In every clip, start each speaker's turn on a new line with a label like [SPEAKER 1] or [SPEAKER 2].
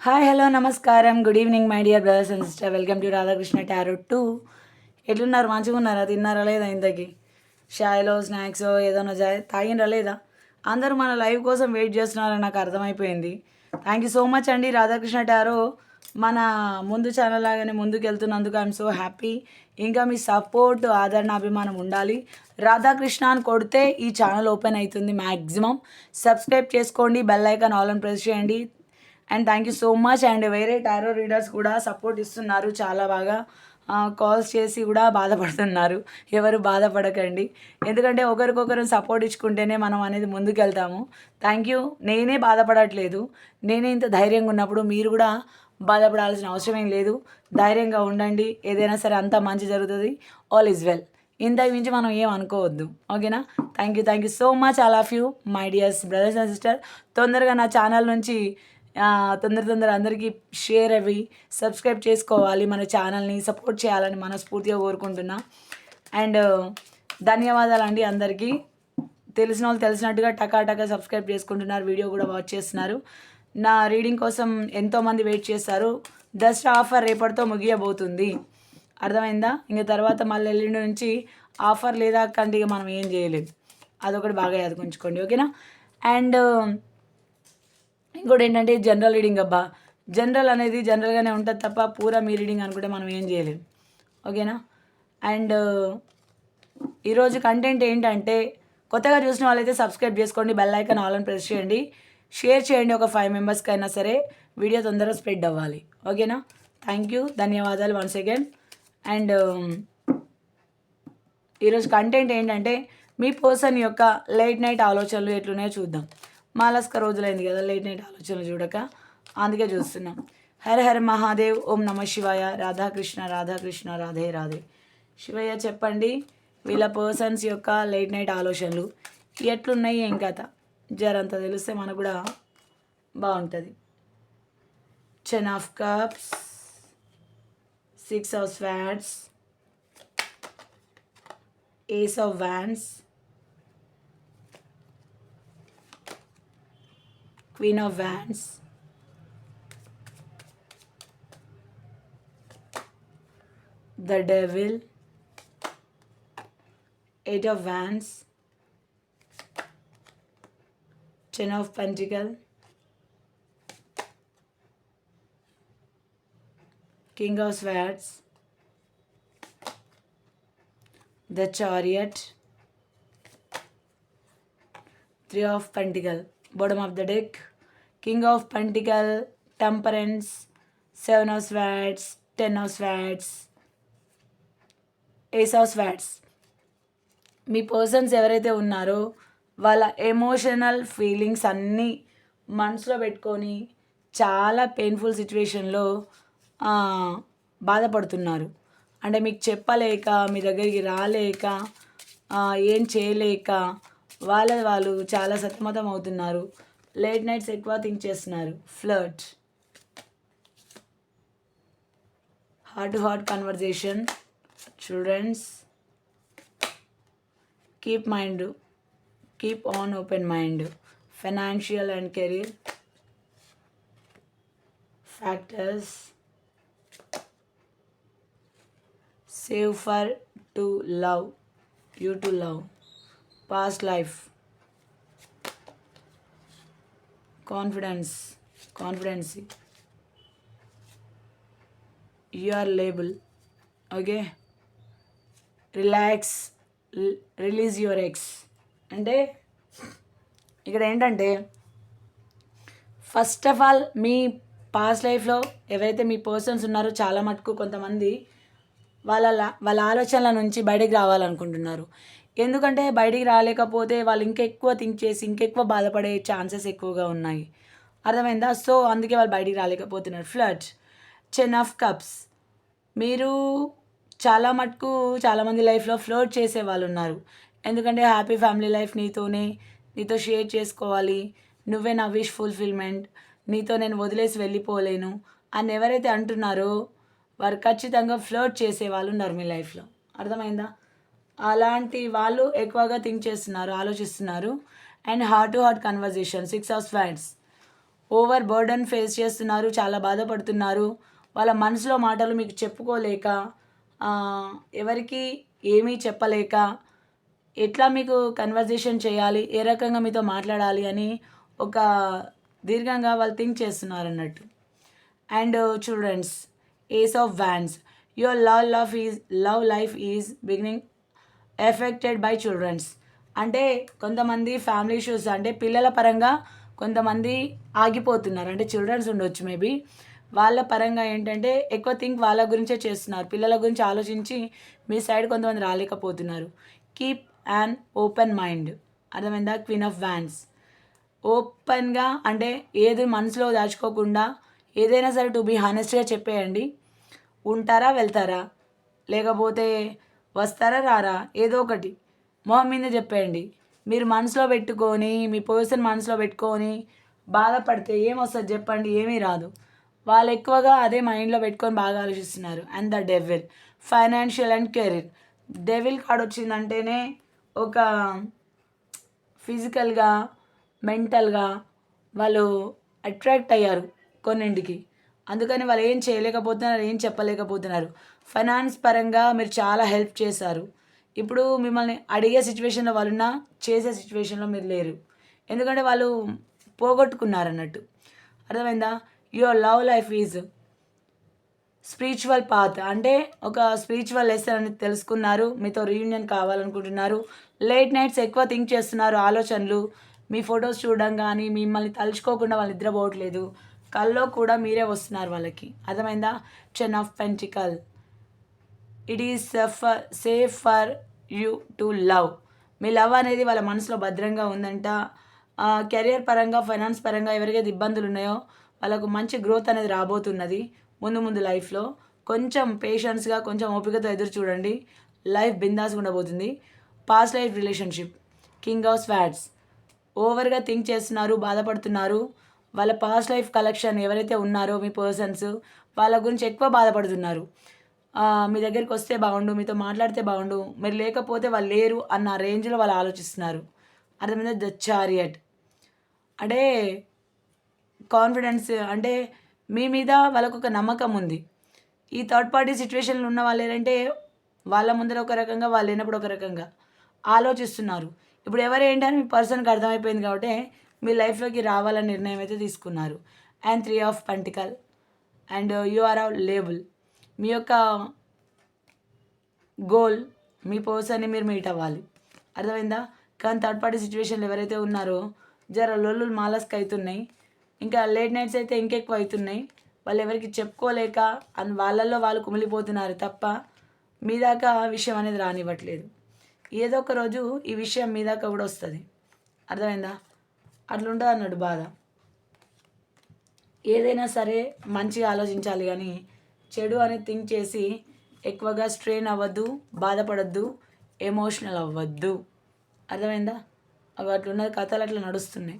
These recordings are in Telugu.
[SPEAKER 1] హాయ్ హలో నమస్కారం. Good evening my dear brothers and sister welcome to Radhakrishna tarot too ఎట్లున్నారు? మంచిగా ఉన్నారా? తిన్నారా? లేదా ఇంతకి? షాయ్లో స్నాక్స్ ఏదైనా జా తాగినరా లేదా? అందరూ మన లైవ్ కోసం వెయిట్ చేస్తున్నారని నాకు అర్థమైపోయింది. థ్యాంక్ యూ సో మచ్ అండి రాధాకృష్ణ టారో మన ముందు ఛానల్ లాగానే ముందుకు వెళ్తున్నందుకు ఐఎమ్ సో హ్యాపీ ఇంకా మీ సపోర్ట్ ఆదరణ అభిమానం ఉండాలి. రాధాకృష్ణ అని కొడితే ఈ ఛానల్ ఓపెన్ అవుతుంది మ్యాక్సిమం సబ్స్క్రైబ్ చేసుకోండి బెల్ ఐకాన్ ఆల్ అని ప్రెస్ చేయండి. And thank you so much and వేరే టారో రీడర్స్ కూడా సపోర్ట్ ఇస్తున్నారు చాలా బాగా. కాల్స్ చేసి కూడా బాధపడుతున్నారు. ఎవరు బాధపడకండి. ఎందుకంటే ఒకరికొకరు సపోర్ట్ ఇచ్చుకుంటేనే మనం అనేది ముందుకెళ్తాము. థ్యాంక్ యూ నేనే బాధపడట్లేదు. నేనే ఇంత ధైర్యంగా ఉన్నప్పుడు మీరు కూడా బాధపడాల్సిన అవసరం ఏం లేదు. ధైర్యంగా ఉండండి. ఏదైనా సరే అంతా మంచి జరుగుతుంది. ఆల్ ఈజ్ వెల్ ఇంత మించి మనం ఏం అనుకోవద్దు. ఓకేనా? Thank you thank you so much all of you my dears brothers and sister తొందరగా నా ఛానల్ నుంచి తొందర తొందర అందరికీ షేర్ అవి సబ్స్క్రైబ్ చేసుకోవాలి మన ఛానల్ని సపోర్ట్ చేయాలని మనస్ఫూర్తిగా కోరుకుంటున్నా. అండ్ uh, ధన్యవాదాలు అండి అందరికీ. తెలిసిన వాళ్ళు తెలిసినట్టుగా టకాటకా సబ్స్క్రైబ్ చేసుకుంటున్నారు వీడియో కూడా వాచ్ చేస్తున్నారు. నా రీడింగ్ కోసం ఎంతోమంది వెయిట్ చేస్తారు. దసరా ఆఫర్ రేపటితో ముగియబోతుంది. అర్థమైందా? ఇంక తర్వాత మళ్ళీ ఎల్లుండి నుంచి ఆఫర్ లేదా కంటే మనం ఏం చేయలేదు అదొకటి బాగా యాదకుంచుకోండి ఓకేనా? అండ్ ఇంకోటి ఏంటంటే జనరల్ రీడింగ్ అబ్బా. జనరల్ అనేది జనరల్గానే ఉంటుంది తప్ప పూరా మీ రీడింగ్ అనుకుంటే మనం ఏం చేయలేం. ఓకేనా? అండ్ ఈరోజు కంటెంట్ ఏంటంటే కొత్తగా చూసిన వాళ్ళైతే సబ్స్క్రైబ్ చేసుకోండి బెల్ ఐకాన్ ఆల్ అని ప్రెస్ చేయండి. షేర్ చేయండి ఒక ఫైవ్ మెంబర్స్కి అయినా సరే. వీడియో తొందరగా స్ప్రెడ్ అవ్వాలి. ఓకేనా? థ్యాంక్ యూ ధన్యవాదాలు వన్స్ అగైన్ అండ్ ఈరోజు కంటెంట్ ఏంటంటే మీ పర్సన్ యొక్క లేట్ నైట్ ఆలోచనలు ఎట్లున్నాయో చూద్దాం. మాలస్క రోజులైంది కదా లేట్ నైట్ ఆలోచనలు చూడక. అందుకే చూస్తున్నాం. హర హర మహాదేవ్ ఓం నమ శివాయ రాధాకృష్ణ రాధాకృష్ణ రాధే రాధే. శివయ్య చెప్పండి వీళ్ళ పర్సన్స్ యొక్క లేట్ నైట్ ఆలోచనలు ఎట్లున్నాయి ఏం కథ? జరంత తెలిస్తే మనకు కూడా బాగుంటుంది. Ten of cups six of swords ace of wands Queen of Wands. The Devil. Eight of Wands. Ten of Pentacles. King of Swords. The Chariot. Three of Pentacles. Bottom of the deck. King of pentacle temperance seven of swords ten of swords ace of swords. మీ పర్సన్స్ ఎవరైతే ఉన్నారో వాళ్ళ ఎమోషనల్ ఫీలింగ్స్ అన్నీ మనసులో పెట్టుకొని చాలా పెయిన్ఫుల్ సిచ్యువేషన్లో బాధపడుతున్నారు. అంటే మీకు చెప్పలేక మీ దగ్గరికి రాలేక ఏం చేయలేక వాళ్ళ వాళ్ళు చాలా సతమతం అవుతున్నారు. లేట్ నైట్స్ ఎక్కువ థింక్ చేస్తున్నారు. Flirt heart to heart conversation childrens keep mind keep on open mind financial and career factors save for to love you to love past life confidence confidency you are label okay relax release your ex అంటే ఇక్కడ ఏంటంటే ఫస్ట్ ఆఫ్ ఆల్ మీ పాస్ట్ లైఫ్లో ఎవరైతే మీ పర్సన్స్ ఉన్నారో చాలా మటుకు కొంతమంది వాళ్ళ వాళ్ళ ఆలోచనల నుంచి బయటకు రావాలనుకుంటున్నారు. ఎందుకంటే బయటికి రాలేకపోతే వాళ్ళు ఇంకెక్కువ థింక్ చేసి ఇంకెక్కువ బాధపడే ఛాన్సెస్ ఎక్కువగా ఉన్నాయి. అర్థమైందా? సో అందుకే వాళ్ళు బయటికి రాలేకపోతున్నారు. ఫ్లడ్ చెన్ ఆఫ్ కప్స్ మీరు చాలా మటుకు చాలామంది లైఫ్లో ఫ్లోట్ చేసే వాళ్ళు ఉన్నారు. ఎందుకంటే హ్యాపీ ఫ్యామిలీ లైఫ్ నీతోనే నీతో షేర్ చేసుకోవాలి. నువ్వే నా విష్ ఫుల్ఫిల్మెంట్. నీతో నేను వదిలేసి వెళ్ళిపోలేను అని ఎవరైతే అంటున్నారో వారు ఖచ్చితంగా ఫ్లోట్ చేసే వాళ్ళు ఉన్నారు మీ లైఫ్లో. అర్థమైందా? అలాంటి వాళ్ళు ఎక్కువగా థింక్ చేస్తున్నారు ఆలోచిస్తున్నారు. And heart to heart conversation six of swords over burden face చేస్తున్నారు చాలా బాధపడుతున్నారు. వాళ్ళ మనసులో మాటలు మీకు చెప్పుకోలేక ఎవరికి ఏమీ చెప్పలేక ఎట్లా మీకు కన్వర్జేషన్ చేయాలి ఏ రకంగా మీతో మాట్లాడాలి అని ఒక దీర్ఘంగా వాళ్ళు థింక్ చేస్తున్నారు అన్నట్టు. And childrens ace of wands your love love is love life is beginning affected by childrens అంటే కొంతమంది ఫ్యామిలీ ఇష్యూస్ అంటే పిల్లల పరంగా కొంతమంది ఆగిపోతున్నారు. అంటే చిల్డ్రన్స్ ఉండొచ్చు మేబీ వాళ్ళ పరంగా ఏంటంటే ఎక్కువ థింక్ వాళ్ళ గురించే చేస్తున్నారు. పిల్లల గురించి ఆలోచించి మీ సైడ్ కొంతమంది రాలేకపోతున్నారు. కీప్ అండ్ ఓపెన్ మైండ్ అర్థమైందా? క్వీన్ ఆఫ్ వ్యాన్స్ ఓపెన్గా అంటే ఏది మనసులో దాచుకోకుండా ఏదైనా సరే టు బీ హానెస్ట్గా చెప్పేయండి. ఉంటారా వెళ్తారా? లేకపోతే వస్తారా రారా? ఏదో ఒకటి. మొహం మీద చెప్పేయండి. మీరు మనసులో పెట్టుకొని మీ పర్సన్ మనసులో పెట్టుకొని బాధపడితే ఏమొస్తుంది చెప్పండి ఏమీ రాదు. వాళ్ళు ఎక్కువగా అదే మైండ్లో పెట్టుకొని బాగా ఆలోచిస్తున్నారు. And the devil. Financial and career. Devil card వచ్చిందంటేనే ఒక ఫిజికల్గా మెంటల్గా వాళ్ళు అట్రాక్ట్ అయ్యారు కొన్నింటికి. అందుకని వాళ్ళు ఏం చేయలేకపోతున్నారు ఏం చెప్పలేకపోతున్నారు. ఫైనాన్స్ పరంగా మీరు చాలా హెల్ప్ చేశారు. ఇప్పుడు మిమ్మల్ని అడిగే సిచ్యువేషన్లో వాళ్ళున్నా చేసే సిచ్యువేషన్లో మీరు లేరు. ఎందుకంటే వాళ్ళు పోగొట్టుకున్నారు అన్నట్టు అర్థమైందా? Your love life is spiritual path అంటే ఒక స్పిరిచువల్ లెసన్ అని తెలుసుకున్నారు. మీతో రీయూనియన్ కావాలనుకుంటున్నారు. లేట్ నైట్స్ ఎక్కువ థింక్ చేస్తున్నారు ఆలోచనలు. మీ ఫొటోస్ చూడడం కానీ మిమ్మల్ని తలుచుకోకుండా వాళ్ళు నిద్రపోవట్లేదు. కల్లో కూడా మీరే వస్తున్నారు వాళ్ళకి. అర్థమైందా? Ten of pentacle it is for safe for you to love me love అనేది వాళ్ళ మనసులో భద్రంగా ఉందంట. కెరియర్ పరంగా ఫైనాన్స్ పరంగా ఎవరికైతే ఇబ్బందులు ఉన్నాయో వాళ్ళకు మంచి గ్రోత్ అనేది రాబోతున్నది ముందు ముందు లైఫ్లో కొంచెం పేషెన్స్గా కొంచెం ఓపికతో ఎదురు చూడండి. లైఫ్ బిందాస్ ఉండబోతుంది past life relationship king of swords ఓవర్గా థింక్ చేస్తున్నారు బాధపడుతున్నారు. వాళ్ళ పాస్ట్ లైఫ్ కలెక్షన్ ఎవరైతే ఉన్నారో మీ పర్సన్స్ వాళ్ళ గురించి ఎక్కువ బాధపడుతున్నారు. మీ దగ్గరికి వస్తే బాగుండు మీతో మాట్లాడితే బాగుండు మీరు లేకపోతే వాళ్ళు లేరు అన్న రేంజ్లో వాళ్ళు ఆలోచిస్తున్నారు. అర్థమైందా? ద చారియట్ అంటే కాన్ఫిడెన్స్ అంటే మీ మీద వాళ్ళకు ఒక నమ్మకం ఉంది. ఈ థర్డ్ పార్టీ సిచ్యువేషన్లో ఉన్న వాళ్ళు ఏంటంటే వాళ్ళ ముందర ఒక రకంగా వాళ్ళు లేనప్పుడు ఒక రకంగా ఆలోచిస్తున్నారు. ఇప్పుడు ఎవరు ఏంటని మీ పర్సన్కి అర్థమైపోయింది కాబట్టి మీ లైఫ్లోకి రావాలని నిర్ణయం అయితే తీసుకున్నారు. And three of pentacle and you are a label మీ యొక్క గోల్ మీ పర్సన్ని మీరు మీట్ అవ్వాలి. అర్థమైందా? కానీ థర్డ్ పార్టీ సిచ్యువేషన్లు ఎవరైతే ఉన్నారో జర లొల్లులు మాలస్క్ అవుతున్నాయి. ఇంకా లేట్ నైట్స్ అయితే ఇంకెక్కువ అవుతున్నాయి. వాళ్ళు ఎవరికి చెప్పుకోలేక అన్ వాళ్ళల్లో వాళ్ళు కుమిలిపోతున్నారు తప్ప మీ దాకా విషయం అనేది రానివ్వట్లేదు. ఏదో ఒక రోజు ఈ విషయం మీ దాకా కూడా వస్తుంది. అర్థమైందా? అట్లుంటుంది అన్నాడు బాధ. ఏదైనా సరే మంచిగా ఆలోచించాలి కానీ చెడు అని థింక్ చేసి ఎక్కువగా స్ట్రెయిన్ అవ్వద్దు బాధపడద్దు ఎమోషనల్ అవ్వద్దు. అర్థమైందా? అవి అట్లున్నది కథలు అట్లా నడుస్తున్నాయి.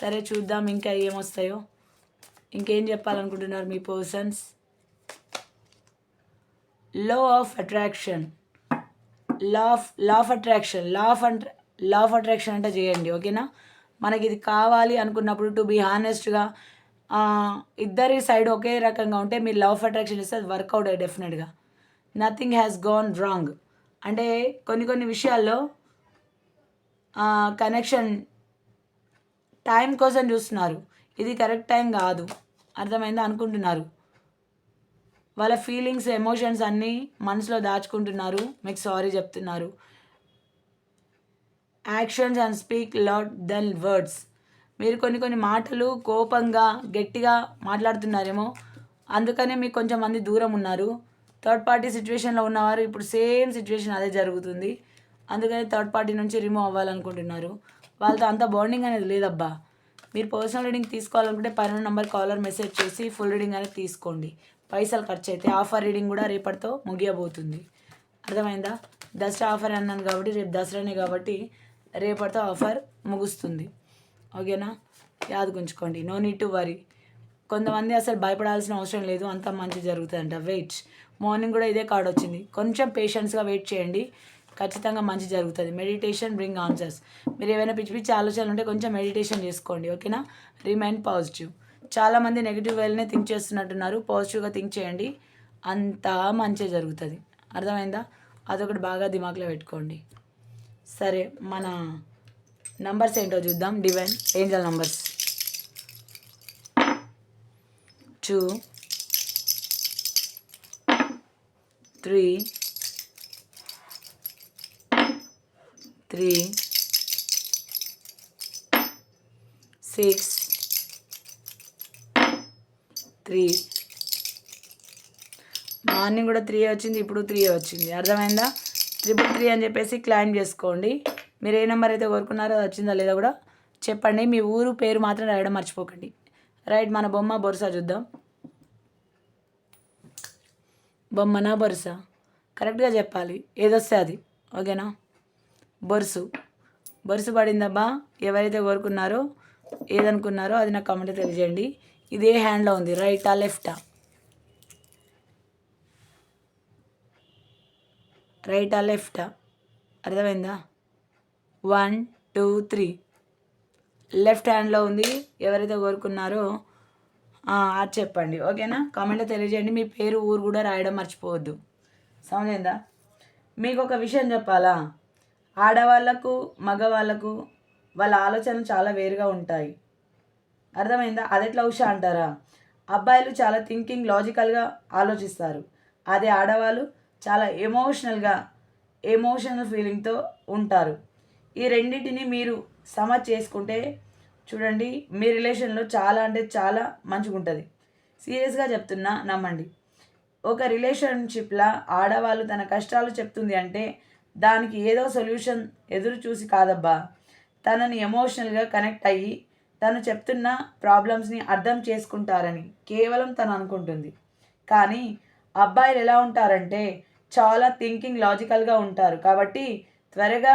[SPEAKER 1] సరే చూద్దాం ఇంకా ఏమొస్తాయో. ఇంకేం చెప్పాలనుకుంటున్నారు మీ పర్సన్స్లో of attraction law of law of attraction law of law of attraction అంటే చేయండి ఓకేనా? మనకి ఇది కావాలి అనుకున్నప్పుడు టు బీ హానెస్ట్గా ఇద్దరి సైడ్ ఒకే రకంగా ఉంటే మీరు లవ్ అట్రాక్షన్ ఇస్తే అది వర్కౌట్ అయ్యి డెఫినెట్గా నథింగ్ హ్యాస్ గోన్ రాంగ్ అంటే కొన్ని కొన్ని విషయాల్లో కనెక్షన్ టైం కోసం చూస్తున్నారు. ఇది కరెక్ట్ టైం కాదు. అర్థమైందా? అనుకుంటున్నారు. వాళ్ళ ఫీలింగ్స్ ఎమోషన్స్ అన్నీ మనసులో దాచుకుంటున్నారు. మీకు సారీ చెప్తున్నారు. Actions and speak lot then words మీరు కొన్ని కొన్ని మాటలు కోపంగా గట్టిగా మాట్లాడుతున్నారేమో అందుకనే మీకు కొంచెం మంది దూరం ఉన్నారు. థర్డ్ పార్టీ సిచ్యువేషన్లో ఉన్నవారు ఇప్పుడు సేమ్ సిచ్యువేషన్ అదే జరుగుతుంది. అందుకని థర్డ్ పార్టీ నుంచి రిమూవ్ అవ్వాలనుకుంటున్నారు. వాళ్ళతో అంత బాండింగ్ అనేది లేదబ్బా. మీరు పర్సనల్ రీడింగ్ తీసుకోవాలనుకుంటే పన్నెండు నెంబర్ కాలర్ మెసేజ్ చేసి ఫుల్ రీడింగ్ అనేది తీసుకోండి. పైసలు ఖర్చు అయితే ఆఫర్ రీడింగ్ కూడా రేపటితో ముగియబోతుంది. అర్థమైందా? దసరా ఆఫర్ అన్నాను కాబట్టి రేపు దసరానే కాబట్టి రేపటితో ఆఫర్ ముగుస్తుంది. ఓకేనా? యాదగుంచుకోండి నో నీడ్ టు వరీ కొంతమంది అసలు భయపడాల్సిన అవసరం లేదు. అంతా మంచి జరుగుతుందంట వెయిట్ మార్నింగ్ కూడా ఇదే కార్డ్ వచ్చింది. కొంచెం పేషెన్స్గా వెయిట్ చేయండి. ఖచ్చితంగా మంచి జరుగుతుంది. మెడిటేషన్ బ్రింగ్ ఆన్సర్స్ మీరు ఏమైనా పిచ్చి పిచ్చి ఆలోచనలు ఉంటే కొంచెం మెడిటేషన్ చేసుకోండి. ఓకేనా? రిమైండ్ పాజిటివ్ చాలామంది నెగిటివ్ వేలనే థింక్ చేస్తున్నట్టున్నారు. పాజిటివ్గా థింక్ చేయండి. అంతా మంచి జరుగుతుంది. అర్థమైందా? అదొకటి బాగా దిమాగ్లో పెట్టుకోండి. సరే మన నంబర్స్ ఏంటో చూద్దాం. Divine angel numbers. Two three three six three. Morning కూడా త్రీ వచ్చింది ఇప్పుడు త్రీ వచ్చింది. అర్థమైందా? ట్రిపుల్ త్రీ అని చెప్పేసి క్లైమ్ చేసుకోండి. మీరు ఏ నెంబర్ అయితే కోరుకున్నారో అది వచ్చిందా లేదా కూడా చెప్పండి. మీ ఊరు పేరు మాత్రం రాయడం మర్చిపోకండి. రైట్ మన బొమ్మ బొరుసా చూద్దాం. బొమ్మనా బొరుసా? కరెక్ట్గా చెప్పాలి. ఏదొస్తే అది. ఓకేనా? బొరుసు. బొరుసు పడిందబ్బా. ఎవరైతే కోరుకున్నారో ఏదనుకున్నారో అది నాకు కామెంట్ తెలియజేయండి. ఇది ఏ హ్యాండ్లో ఉంది. రైటా లెఫ్టా? రైటా లెఫ్టా? అర్థమైందా? One two three. లెఫ్ట్ హ్యాండ్లో ఉంది. ఎవరైతే కోరుకున్నారో అది చెప్పండి. ఓకేనా? కామెంట్లో తెలియజేయండి. మీ పేరు ఊరు కూడా రాయడం మర్చిపోవద్దు. సమజైందా మీకు ఒక విషయం చెప్పాలా? ఆడవాళ్ళకు మగవాళ్ళకు వాళ్ళ ఆలోచనలు చాలా వేరుగా ఉంటాయి. అర్థమైందా? అది ఎట్లా ఉషా అంటారా? అబ్బాయిలు చాలా థింకింగ్ లాజికల్గా ఆలోచిస్తారు. అదే ఆడవాళ్ళు చాలా ఎమోషనల్గా ఎమోషనల్ ఫీలింగ్తో ఉంటారు. ఈ రెండింటిని మీరు సమ చేసుకుంటే చూడండి మీ రిలేషన్లో చాలా అంటే చాలా మంచిగా ఉంటుంది సీరియస్గా చెప్తున్నా నమ్మండి. ఒక రిలేషన్షిప్లో ఆడవాళ్ళు తన కష్టాలు చెప్తుంది అంటే దానికి ఏదో సొల్యూషన్ ఎదురు చూసి కాదబ్బా. తనని ఎమోషనల్గా కనెక్ట్ అయ్యి తను చెప్తున్న ప్రాబ్లమ్స్ని అర్థం చేసుకుంటారని కేవలం తను అనుకుంటుంది. కానీ అబ్బాయిలు ఎలా ఉంటారంటే చాలా థింకింగ్ లాజికల్గా ఉంటారు. కాబట్టి త్వరగా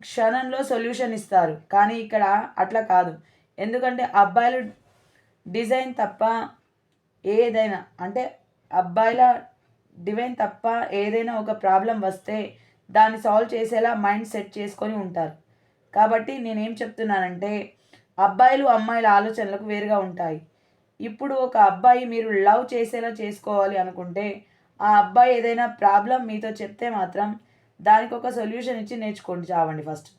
[SPEAKER 1] క్షణంలో సొల్యూషన్ ఇస్తారు. కానీ ఇక్కడ అట్లా కాదు. ఎందుకంటే అబ్బాయిలు డిజైన్ తప్ప ఏదైనా అంటే అబ్బాయిల డివైన్ తప్ప ఏదైనా ఒక ప్రాబ్లం వస్తే దాన్ని సాల్వ్ చేసేలా మైండ్ సెట్ చేసుకొని ఉంటారు. కాబట్టి నేనేం చెప్తున్నానంటే అబ్బాయిలు అమ్మాయిల ఆలోచనలకు వేరుగా ఉంటాయి. ఇప్పుడు ఒక అబ్బాయి మీరు లవ్ చేసేలా చేసుకోవాలి అనుకుంటే ఆ అబ్బాయి ఏదైనా ప్రాబ్లం మీతో చెప్తే మాత్రం దానికి ఒక సొల్యూషన్ ఇచ్చి నేర్చుకోండి చావండి ఫస్ట్.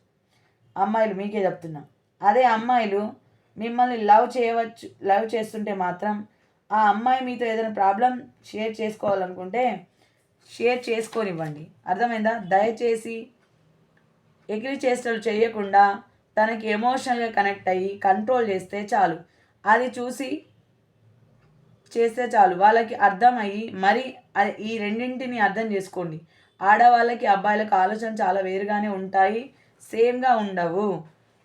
[SPEAKER 1] అమ్మాయిలు మీకే చెప్తున్నా. అదే అమ్మాయిలు మిమ్మల్ని లవ్ చేయవచ్చు లవ్ చేస్తుంటే మాత్రం ఆ అమ్మాయి మీతో ఏదైనా ప్రాబ్లం షేర్ చేసుకోవాలనుకుంటే షేర్ చేసుకోనివ్వండి. అర్థమైందా? దయచేసి ఎగిరి చేష్టలు చేయకుండా తనకి ఎమోషనల్గా కనెక్ట్ అయ్యి కంట్రోల్ చేస్తే చాలు. అది చూసి చేస్తే చాలు. వాళ్ళకి అర్థమయ్యి మరి ఈ రెండింటిని అర్థం చేసుకోండి. ఆడవాళ్ళకి అబ్బాయిలకు ఆలోచన చాలా వేరుగానే ఉంటాయి. సేమ్గా ఉండవు.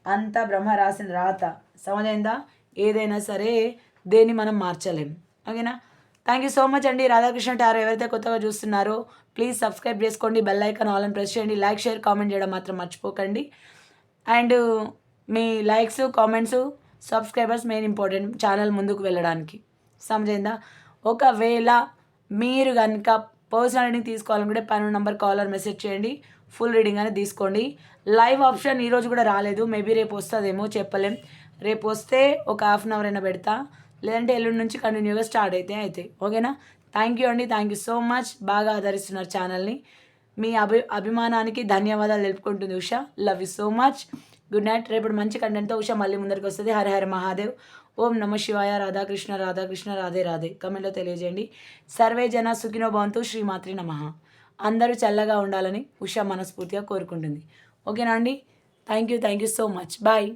[SPEAKER 1] అంతా బ్రహ్మ రాసిన రాత. సమజైందా? ఏదైనా సరే దేన్ని మనం మార్చలేం. ఓకేనా? థ్యాంక్ యూ సో మచ్ అండి. రాధాకృష్ణ టారో ఎవరైతే కొత్తగా చూస్తున్నారో ప్లీజ్ సబ్స్క్రైబ్ చేసుకోండి. బెల్ ఐకాన్ ఆల్ అని ప్రెస్ చేయండి. లైక్ షేర్ కామెంట్ చేయడం మాత్రం మర్చిపోకండి. అండ్ మీ likes comments subscribers main important. Channel ముందుకు వెళ్ళడానికి. సమజైందా ఒకవేళ మీరు కనుక పర్సనల్ తీసుకోవాలనుకుంటే పన్నెండు నెంబర్ కాలర్ మెసేజ్ చేయండి. ఫుల్ రీడింగ్ అనేది తీసుకోండి. లైవ్ ఆప్షన్ ఈరోజు కూడా రాలేదు. మేబీ రేపు వస్తుందేమో చెప్పలేం. రేపు వస్తే ఒక హాఫ్ అన్ అవర్ అయినా పెడతా. లేదంటే ఎల్లుండి నుంచి కంటిన్యూగా స్టార్ట్ అయితే అయితే ఓకేనా? థ్యాంక్ యూ అండి. థ్యాంక్ యూ సో మచ్ బాగా ఆదరిస్తున్నారు ఛానల్ని మీ అభి అభిమానానికి ధన్యవాదాలు తెలుపుకుంటుంది Usha. Love you so much good night రేపు మంచి కంటెంట్తో ఉషా మళ్ళీ ముందరికి వస్తుంది. హర హర మహాదేవ్. ఓం నమ శివాయ రాధాకృష్ణ రాధాకృష్ణ రాధే రాధే. కమెంట్లో తెలియజేయండి. సర్వే జన సుఖినో భవంతు శ్రీమాత్రి నమ. అందరూ చల్లగా ఉండాలని ఉషా మనస్ఫూర్తిగా కోరుకుంటుంది. ఓకేనా అండి? Thank you thank you so much bye